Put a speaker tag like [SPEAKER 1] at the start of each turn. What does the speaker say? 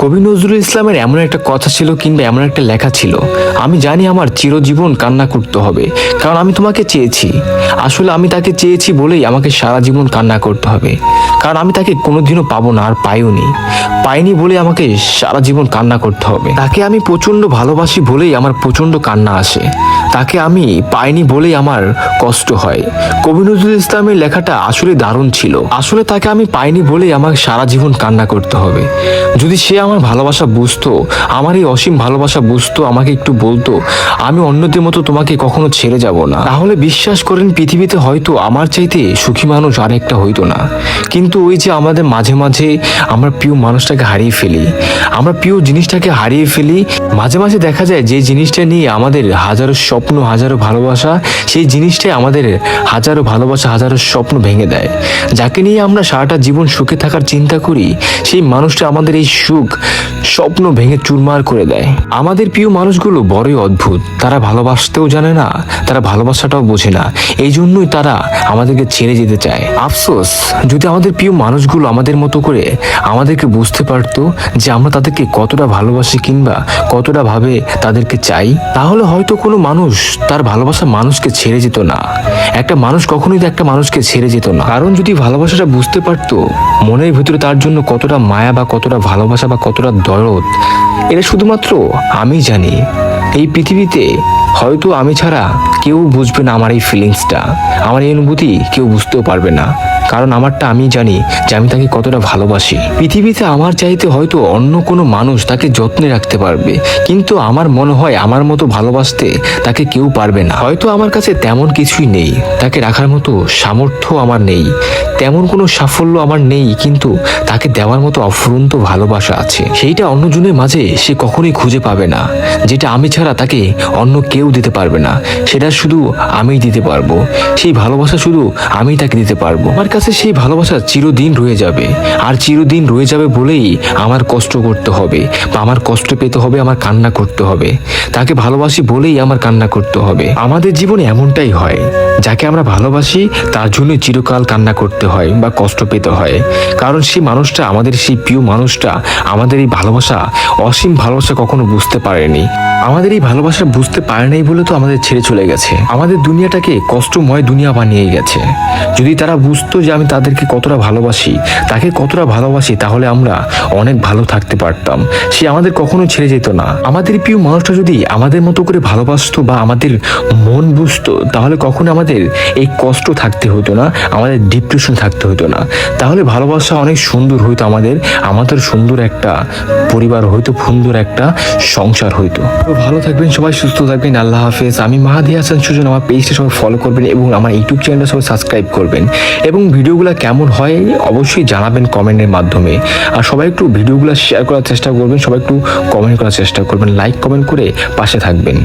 [SPEAKER 1] কবি নজরুল ইসলামের এমন একটা কথা ছিল কিংবা এমন একটা লেখা ছিল, আমি জানি আমার চিরজীবন কান্না করতে হবে, কারণ আমি তোমাকে চেয়েছি। আসলে আমি তাকে চেয়েছি বলেই আমাকে সারা জীবন কান্না করতে হবে। কারণ আমি তাকে কোনোদিনও পাবো না আর পাইওনি। পাইনি বলে আমাকে সারা জীবন কান্না করতে হবে। তাকে আমি প্রচণ্ড ভালোবাসি বলেই আমার প্রচণ্ড কান্না আসে। তাকে আমি পাইনি বলেই আমার কষ্ট হয়। কবি নজরুল ইসলামের লেখাটা আসলে দারুণ ছিল। আসলে তাকে আমি পাইনি বলেই আমাকে সারা জীবন কান্না করতে হবে। যদি সে আমার ভালোবাসা বুঝতো, আমার এই অসীম ভালোবাসা বুঝতো, আমাকে একটু বলতো, আমি অন্যদের মতো তোমাকে কখনো ছেড়ে যাব না। তাহলে বিশ্বাস করেন, পৃথিবীতে হয়তো আমার চাইতে সুখী মানুষ আরেকটা হইতো না। কিন্তু ওই যে আমাদের মাঝে মাঝে আমরা প্রিয় মানুষটাকে হারিয়ে ফেলি, আমরা প্রিয় জিনিসটাকে হারিয়ে ফেলি, মাঝে মাঝে দেখা যায় যে জিনিসটা নিয়ে আমাদের হাজারো স্বপ্ন, হাজারো ভালোবাসা, সেই জিনিসটাই আমাদের হাজারো ভালোবাসা, হাজারো স্বপ্ন ভেঙে দেয়। যাকে নিয়ে আমরা সারাটা জীবন সুখে থাকার চিন্তা করি, সেই মানুষটা আমাদের এই সুখ স্বপ্ন ভেঙে চুরমার করে দেয়। আমাদের প্রিয় মানুষগুলো বড়ই অদ্ভুত। তারা ভালোবাসতেও জানে না, তারা ভালোবাসাটাও বোঝে না। এই জন্যই তারা আমাদেরকে ছেড়ে যেতে চায়। আফসোস, যদি আমাদের প্রিয় মানুষগুলো আমাদের মতো করে আমাদেরকে বুঝতে পারতো যে আমরা তাদেরকে কতটা ভালোবাসি কিংবা কতটা ভাবে তাদেরকে চাই, তাহলে হয়তো কোনো মানুষ তার ভালোবাসা মানুষকে ছেড়ে যেত না। একটা মানুষ কখনোই একটা মানুষকে ছেড়ে যেত না। কারণ যদি ভালোবাসাটা বুঝতে পারতো, মনের ভিতরে তার জন্য কতটা মায়া বা কতটা ভালোবাসা বা কতটা দরদ এটা শুধুমাত্র আমি জানি। এই পৃথিবীতে হয়তো আমি ছাড়া কেউ বুঝবে না আমার এই ফিলিংসটা আমার এই অনুভূতি কেউ বুঝতেও পারবে না। কারণ আমারটা আমি জানি যে আমি তাকে কতটা ভালোবাসি। পৃথিবীতে আমার চাইতে হয়তো অন্য কোনো মানুষ তাকে যত্নে রাখতে পারবে। কিন্তু আমার মনে হয় আমার মতো ভালোবাসতে তাকে কেউ পারবে না। হয়তো আমার কাছে তেমন কিছুই নেই। তাকে রাখার মতো সামর্থ্য আমার নেই। তেমন কোনো সাফল্য আমার নেই, কিন্তু তাকে দেওয়ার মতো অফুরন্ত ভালোবাসা আছে। সেইটা অন্যজনের মাঝে সে কখনোই খুঁজে পাবে না। যেটা আমি ছাড়া তাকে অন্য কেউ দিতে পারবে না। সেটা শুধু আমিই দিতে পারব। সেই ভালোবাসা শুধু আমিই তাকে দিতে পারব। আমার কাছে সেই ভালোবাসা চিরদিন রয়ে যাবে। আর চিরদিন রয়ে যাবে বলেই আমার কষ্ট করতে হবে বা আমার কষ্ট পেতে হবে, আমার কান্না করতে হবে। তাকে ভালোবাসি বলেই আমার কান্না করতে হবে। আমাদের জীবনে এমনটাই হয়। যাকে আমরা ভালোবাসি, তার জন্য চিরকাল কান্না করতে হয় বা কষ্ট পেতে হয়। কারণ সেই মানুষটা আমাদের, সেই প্রিয় মানুষটা আমাদের এই ভালোবাসা, অসীম ভালোবাসা কখনো বুঝতে পারেনি। আমাদের এই ভালোবাসা বুঝতে পারে নাই বলে তো আমাদের ছেড়ে চলে গেছে। আমাদের দুনিয়াটাকে কষ্টময় দুনিয়া বানিয়ে গেছে। যদি তারা বুঝতো যে আমি তাদেরকে কতটা ভালোবাসি, তাকে কতটা ভালোবাসি, তাহলে আমরা অনেক ভালো থাকতে পারতাম। সে আমাদের কখনো ছেড়ে যেত না। আমাদের প্রিয় মানুষটা যদি আমাদের মতো করে ভালোবাসতো বা আমাদের মন বুঝতো, তাহলে কখনো আমাদের এই কষ্ট থাকতে হতো না, আমাদের ডিপ্রেশন থাকতে হতো না। তাহলে ভালোবাসা অনেক সুন্দর হইতো আমাদের আমাদের সুন্দর একটা পরিবার হইতো, সুন্দর একটা সংসার হইতো। তো ভালো থাকবেন, সবাই সুস্থ থাকবেন, আল্লাহ হাফেজ। আমি মাহাদি হাসান সুজন, আমার পেজটা সবাই ফলো করবেন এবং আমার ইউটিউব চ্যানেলটা সবাই সাবস্ক্রাইব করবেন। এবং ভিডিওগুলো কেমন হয় অবশ্যই জানাবেন কমেন্টের মাধ্যমে। আর সবাই একটু ভিডিওগুলো শেয়ার করার চেষ্টা করবেন, সবাই একটু কমেন্ট করার চেষ্টা করবেন লাইক কমেন্ট করে পাশে থাকবেন।